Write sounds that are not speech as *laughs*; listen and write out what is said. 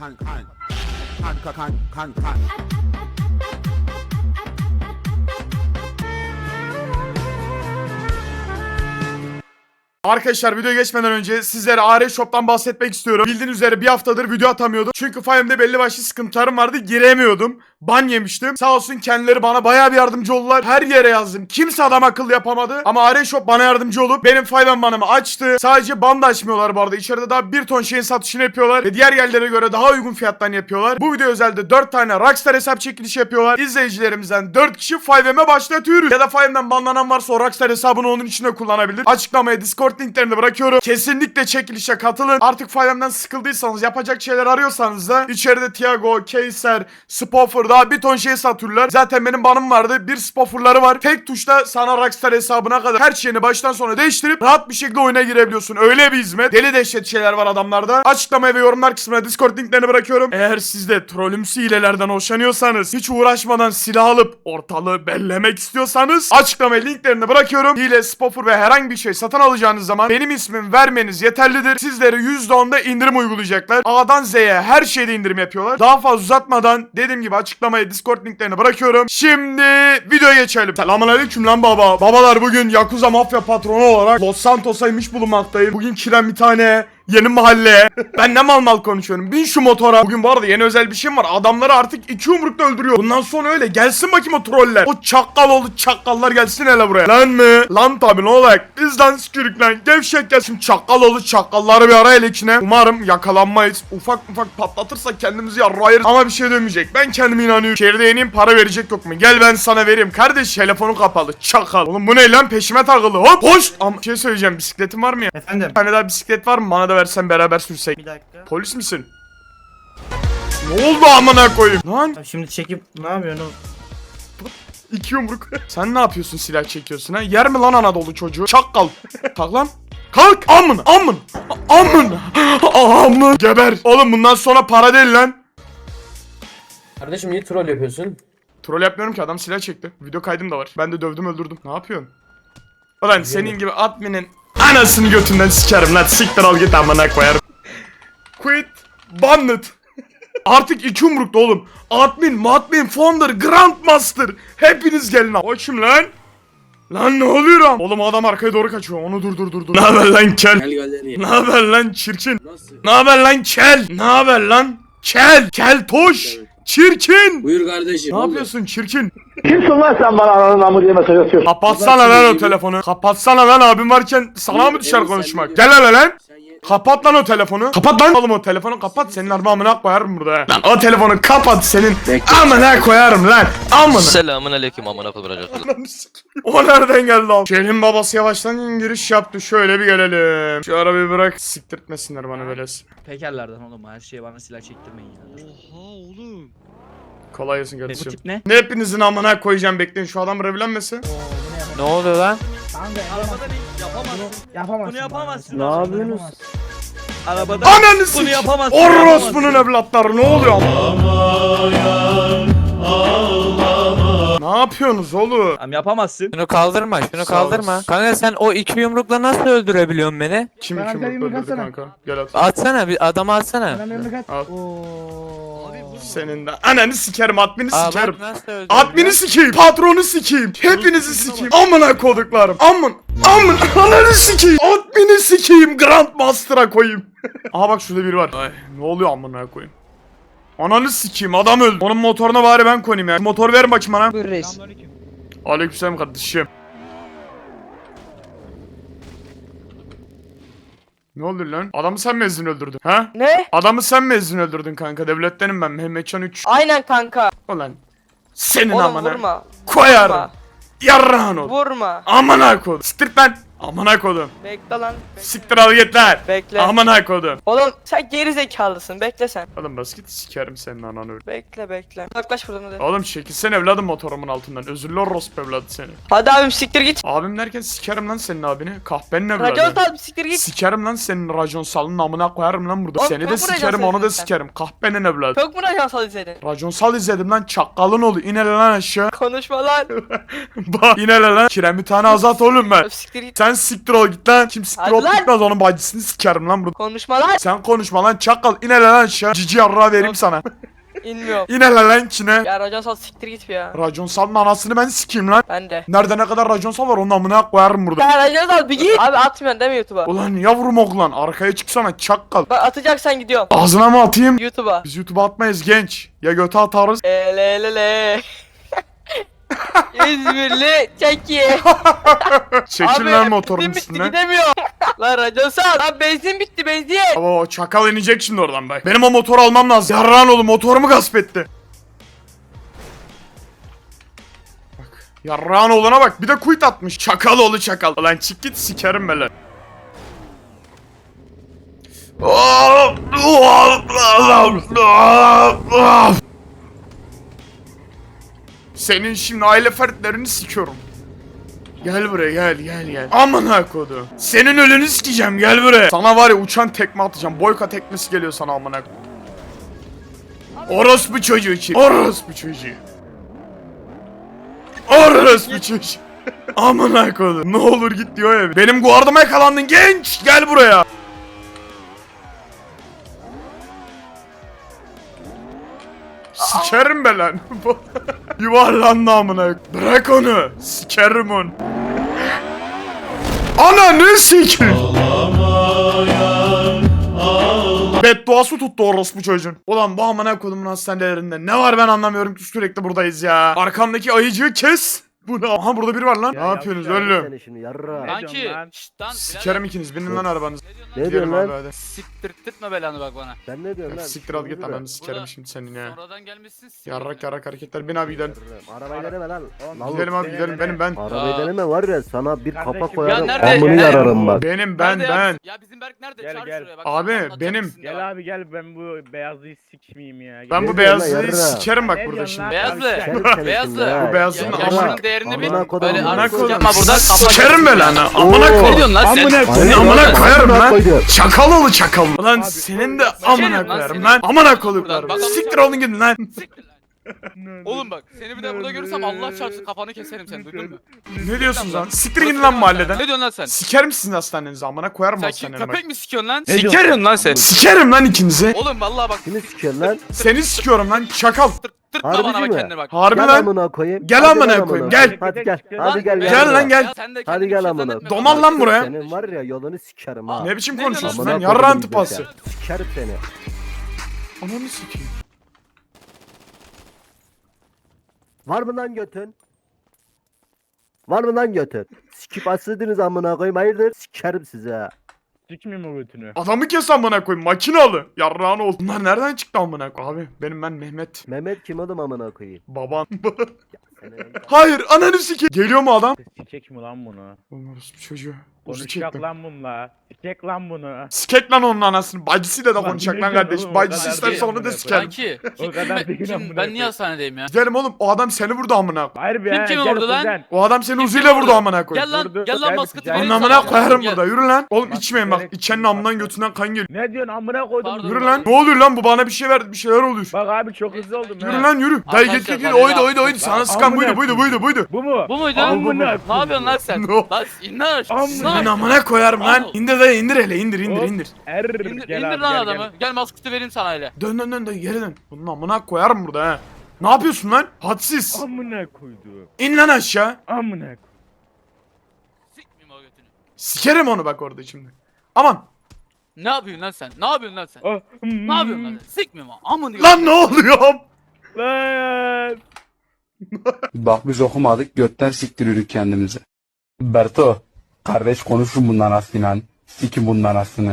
kan kan kan kan kan kan kan Arkadaşlar videoya geçmeden önce sizlere AR Shop'tan bahsetmek istiyorum. Bildiğiniz üzere bir haftadır video atamıyordum. Çünkü Five'mde belli başlı sıkıntılarım vardı. Giremiyordum. Ban yemiştim. Sağ olsun kendileri bana bayağı bir yardımcı oldular. Her yere yazdım. Kimse adam akıllı yapamadı. Ama AR Shop bana yardımcı olup benim Five'm banımı açtı. Sadece ban da açmıyorlar bu arada. İçeride daha bir ton şeyin satışını yapıyorlar. Ve diğer yerlere göre daha uygun fiyattan yapıyorlar. Bu video özelde 4 tane Rockstar hesap çekilişi yapıyorlar. İzleyicilerimizden 4 kişi Five'me başlatıyoruz. Ya da Five'den banlanan varsa o Rockstar hesabını onun içinde kullanabilir. Açıklamaya Discord linklerini bırakıyorum. Kesinlikle çekilişe katılın. Artık Five'mden sıkıldıysanız yapacak şeyler arıyorsanız da içeride Thiago, Kayser, Spoffer daha bir ton şey satıyorlar. Zaten benim banım vardı. Bir Spoffer'ları var. Tek tuşla sana Rockstar hesabına kadar her şeyini baştan sona değiştirip rahat bir şekilde oyuna girebiliyorsun. Öyle bir hizmet. Deli dehşet şeyler var adamlarda. Açıklamaya ve yorumlar kısmına Discord linklerini bırakıyorum. Eğer siz de trollümsü hilelerden hoşlanıyorsanız, hiç uğraşmadan silah alıp ortalığı bellemek istiyorsanız açıklamaya linklerini bırakıyorum. Hile, spoffer ve herhangi bir şey satın alacağınız zaman benim ismimi vermeniz yeterlidir. Sizlere %10'da indirim uygulayacaklar. A'dan Z'ye her şeyde indirim yapıyorlar. Daha fazla uzatmadan dediğim gibi açıklamaya Discord linklerini bırakıyorum. Şimdi videoya geçelim. Selamünaleyküm lan baba. Babalar bugün Yakuza mafya patronu olarak Los Santos'a inmiş bulunmaktayım. Bugün kiren bir tane Yeni mahalle. ben ne mal mal konuşuyorum. Bin şu motora. Bugün bu arada yeni özel bir şeyim var. Adamları artık iki yumrukta öldürüyor. Bundan sonra öyle. Gelsin bakayım o troller. O çakkal oldu çakkallar gelsin hele buraya. Lan mı? Lan tabi ne olacak? Biz lan skürük lan. Gevşek gelsin. Çakkal oldu çakkalları bir ara ele içine. Umarım yakalanmayız. Ufak ufak patlatırsak kendimizi yarrayırız. Ama bir şey dönmeyecek. Ben kendime inanıyorum. Şehirde yeniyim para verecek yok mu? Gel ben sana vereyim. Kardeş telefonu kapalı. Çakal. Oğlum bu ne lan? Peşime takıldı. Hop hoş. Ama bir şey söyleyeceğim. Bisikletin var mı ya? Efendim. Bir tane daha bisiklet var mı? Bana da versen beraber sürsek. Bir dakika. Polis misin? Ne oldu amına koyayım? Lan Şimdi çekip ne yapıyorsun oğlum? iki yumruk. *laughs* Sen ne yapıyorsun silah çekiyorsun ha? Yer mi lan Anadolu çocuğu? Çakkal. *laughs* Kalk lan. Kalk. Amın amın. Amın. *laughs* Amın. Geber. Oğlum bundan sonra para değil lan. Kardeşim niye troll yapıyorsun? Troll yapmıyorum ki adam silah çekti. Video kaydım da var. Ben de dövdüm öldürdüm. Ne yapıyorsun? Ulan senin gibi adminin anasını götünden sikerim lan. Siktir al git amına koyarım. Quit. Banned. Artık iki yumrukta oğlum. Admin, Madmin, Founder, Grandmaster. Hepiniz gelin abi. Kim lan? Lan ne oluyor lan? Oğlum adam arkaya doğru kaçıyor. Onu dur dur dur dur. Ne haber lan kel? Ne haber lan çirkin? Nasıl? Ne haber lan kel? Ne haber lan? Kel, kel toş. Çirkin. Buyur kardeşim. Ne yapıyorsun çirkin? Kimsin lan sen bana ananın amı diye mesaj atıyorsun? Kapatsana lan o telefonu. Kapatsana lan abim varken sana mı düşer konuşmak? Gel hele lan. Sen Kapat lan o telefonu. Kapat lan. Oğlum o telefonu kapat. Senin armağanına koyarım burada. Lan o telefonu kapat senin. Amına koyarım lan. Amına. Selamun aleyküm amına bacakları. o nereden geldi lan? Şehrin babası yavaştan giriş yaptı. Şöyle bir gelelim. Şu arabayı bırak. Siktirtmesinler bana böylesi. Pekerlerden oğlum her şeye bana silah çektirmeyin ya. Dur. Kolay gelsin Bu kardeşim. tip ne? Ne hepinizin amına koyacağım bekleyin şu adam evlenmesi. ne oluyor lan? Arabada bir yapamazsın. Yapamazsın. Bunu yapamazsın. Ne yapıyorsunuz? Arabada Ananı bunu sik. yapamazsın. Orospu'nun evlatları ne oluyor ama? Ne yapıyorsunuz oğlum? Tamam yapamazsın. Şunu kaldırma, şunu Sağ kaldırma. olasın. Kanka sen o iki yumrukla nasıl öldürebiliyorsun beni? Kim Bana kim yumruk öldürdü atsana. kanka? Gel at. Atsana bir adamı atsana. Al. Senin de ananı sikerim admini Aa sikerim. bak nasıl öldürüyor. Admini sikeyim, patronu sikeyim, hepinizi sikeyim. Amına koduklarım. Amın, amın, ananı sikeyim. Admini sikeyim, Grandmaster'a koyayım. *laughs* Aha bak şurada biri var. Ay, ne oluyor amına koyayım? Ananı sikeyim, adam öldü. Onun motoruna bari ben konayım ya. Motor ver bakayım bana. Buyur reis. Aleykümselam kardeşim. Ne oldu lan? Adamı sen mi ezdin öldürdün? Ha? Ne? Adamı sen mi ezdin öldürdün kanka? Devlettenim ben. Mehmetcan 3. Aynen kanka. Ulan. Senin Oğlum amına. vurma. Koyarım. Vurma. Yarrağın ol. Vurma. Amına kodum. Siktir lan. Amına kodum. Bekle lan. Siktir al git lan. Bekle. Amına kodum. Oğlum sen geri zekalısın. Bekle sen. Oğlum bas git sikerim senin ananı öyle. Bekle bekle. Uzaklaş buradan hadi. Oğlum çekilsene evladım motorumun altından. Özürlü orospu evladı seni. Hadi abim siktir git. Abim derken sikerim lan senin abini. Kahpenin evladı. Racon sal siktir git. Sikerim lan senin racon salının amına koyarım lan burada. Oğlum, Seni de sikerim onu da sen? sikerim. Kahpenin evladı. Çok mu racon sal izledin? Racon sal izledim lan çakkalın oğlu. İn hele lan aşağı. Konuşma lan. *laughs* Bak in hele lan. Kiremi tane azat oğlum ben. Siktir git. Sen Sen siktir ol git lan. Kim siktir Hadi ol lan. gitmez onun bacısını sikerim lan burada. Konuşmalar. Sen konuşma lan çakal. İn hele lan aşağı. Cici yarrağı vereyim sana. *laughs* *laughs* İnmiyorum. İn hele lan içine. Ya racon sal siktir git bir ya. Racon salın anasını ben sikeyim lan. Ben de. Nerede ne kadar racon sal var onun amına koyarım burada. Ya racon sal bir git. Abi atmıyorsun değil mi YouTube'a? Ulan yavrum oğlan arkaya çıksana çakal. Bak atacaksan gidiyorum. Ağzına mı atayım? YouTube'a. Biz YouTube'a atmayız genç. Ya göte atarız. Elelele. İzmirli çekiye. *laughs* Çekil lan motorun benzin bitti üstüne. gidemiyorum. Lan racon sal. Lan benzin bitti benzin. Ama o çakal inecek şimdi oradan bak. Benim o motoru almam lazım. Yarrağın oğlum motorumu gasp etti. Bak. Yarrağın oğluna bak. Bir de quit atmış. Çakal oğlu çakal. Lan çık git sikerim böyle. Senin şimdi aile fertlerini sikiyorum. Gel buraya gel gel gel. Amına kodu. Senin ölünü sikeceğim gel buraya. Sana var ya uçan tekme atacağım. Boyka tekmesi geliyor sana amına kodu. Orospu çocuğu için. Orospu çocuğu. Orospu çocuğu. amına kodu. Ne olur git diyor ya. Benim guardıma yakalandın genç. Gel buraya. Sikerim be lan. *laughs* Yuvarlandı amına. Bırak onu. Sikerim onu. Ana ne sikir? Bedduası tuttu orospu çocuğun. Ulan bu amına kodumun hastanelerinde ne var ben anlamıyorum ki sürekli buradayız ya. Arkamdaki ayıcığı kes. Bu ne? Aha burada biri var lan. ne yapıyorsunuz oğlum? şimdi yarra. Kanki şşt lan Sikerim ikiniz binin lan arabanızı. Ne Gidelim diyorsun abi lan? hadi. siktirttirtme belanı bak bana. Sen ne diyorsun lan? Siktir al git lan ben de Burada- sikerim şimdi senin ya. Sonradan gelmişsin siktir. Yarrak yarrak hareketler bin abi gidelim. Arabayı deneme lan. Lan Gidelim abi gidelim benim ben. Arabayı Aa. deneme var ya sana bir kafa Ya koyarım. nerede? Amını Nerede? yararım bak. Benim ben Nerede ya? ben. Ya bizim Berk nerede? Gel, Çağır gel. şuraya bak. Abi, anlatacak benim- mısın ya? Gel abi gel ben bu beyazlıyı sikmeyeyim ya. Ben Ne bu diyorsun beyazlığı lan yarra? sikerim bak Ne burada diyorsun şimdi. lan? Beyazlı. Sikerim seni Beyazlı. ha. Bu beyazlının Ya- amına- yaşının değerini bil. Böyle amına artist kodum. yapma burada kafa Sikerim ben lan. Amına Ne diyorsun lan sen? Amına Seni Amına koyarım lan. koydu. Çakal oğlu çakal. Lan senin de amına lan koyarım seni. lan. Amına Buradan bakalım. Siktir olun gidin lan. Siktir lan. Oğlum bak seni bir daha burada görürsem Allah çarpsın kafanı keserim seni duydun mu? Ne diyorsunuz lan? Siktir gidin lan mahalleden. Ne diyorsun lan sen? Sikerim sizin hastanenizi amına koyarım Sen kim, hastanene bak. köpek mi sikiyorsun lan? Sikerim lan seni. Sikerim lan ikinizi. Oğlum vallahi bak. Kimi sikiyorsun lan? Seni sikiyorum lan çakal. Tırt, tırtma Harbici bana bak mi? kendine bak. Harbi Gel lan. amına koyayım. Gel Hadi amına lan koyayım, gel. Hadi gel. Lan, Hadi gel Gel lan gel. Ya sen de Hadi gel bir şey amına. zannetme. Domal lan buraya. Senin var ya yolunu sikerim ha. Ne biçim Ne konuşuyorsun lan? Amına Yarra koydum antipası. bize. Sikerim seni. Ananı sikeyim. Var mı lan götün? Var mı lan götün? Sikip asıldınız amına koyayım hayırdır? Sikerim size ha. Sikmeyeyim o götünü. Adamı kes amına koyayım makinalı. Yarrağın oldu. Bunlar nereden çıktı amına koyayım? Abi benim ben Mehmet. Mehmet kim oğlum amına koyayım? Baban. Hayır ananı sikeyim. Geliyor mu adam? Sikek mi lan bunu? Oğlum orospu çocuğu. Konuşacak mi? lan bununla. Sikek lan bunu. Sikek lan onun anasını. Bacısıyla da Lan konuşacak lan diyorsun kardeş. oğlum? O Bacısı isterse onu da sikerim. Kanki. O kadar kim- değil kim- amına ben niye hastanedeyim ya? Gidelim oğlum. O adam seni vurdu amına koyayım. Hayır be. Kim kimi vurdu lan? O adam seni uzuyla vurdu? amına koyayım. Gel lan gel lan bir- vereyim sana. amına koyarım burada. Yürü lan. Oğlum içmeyin bak. İçenin amından götünden kan geliyor. Ne diyorsun amına koydum. Yürü lan. Ne oluyor lan? Bu bana bir şey verdi. Bir şeyler oluyor. Bak abi çok hızlı oldum Yürü lan yürü. Dayı git git git. Oydu oydu oydu. Sana sıkan buydu buydu buydu buydu. Bu mu? Bu muydu? Amına yapıyorsun lan sen? *laughs* No. Lan in lan aşağı. Lan amına koyarım lan. Al. İndir dayı indir hele indir indir Hop. indir. Er, İndir, gel indir abi, lan gel, adamı. gel. Gel maskıtı vereyim sana öyle. Dön dön dön dön geri dön. Bunun amına koyarım burada ha. Ne yapıyorsun lan? Hadsiz. Amına koydu. İn lan aşağı. Amına koydu. Sikmeyeyim o götünü. Sikerim onu bak orada şimdi. Aman. Ne yapıyorsun lan sen? Ne yapıyorsun lan sen? Oh. Ne yapıyorsun lan sen? Sikmeyeyim o. Amın Lan ne oluyor? Lan. *laughs* Bak biz okumadık götten siktiriyoruz kendimizi. Berto kardeş konuşun bundan aslan. Sikin bundan aslını.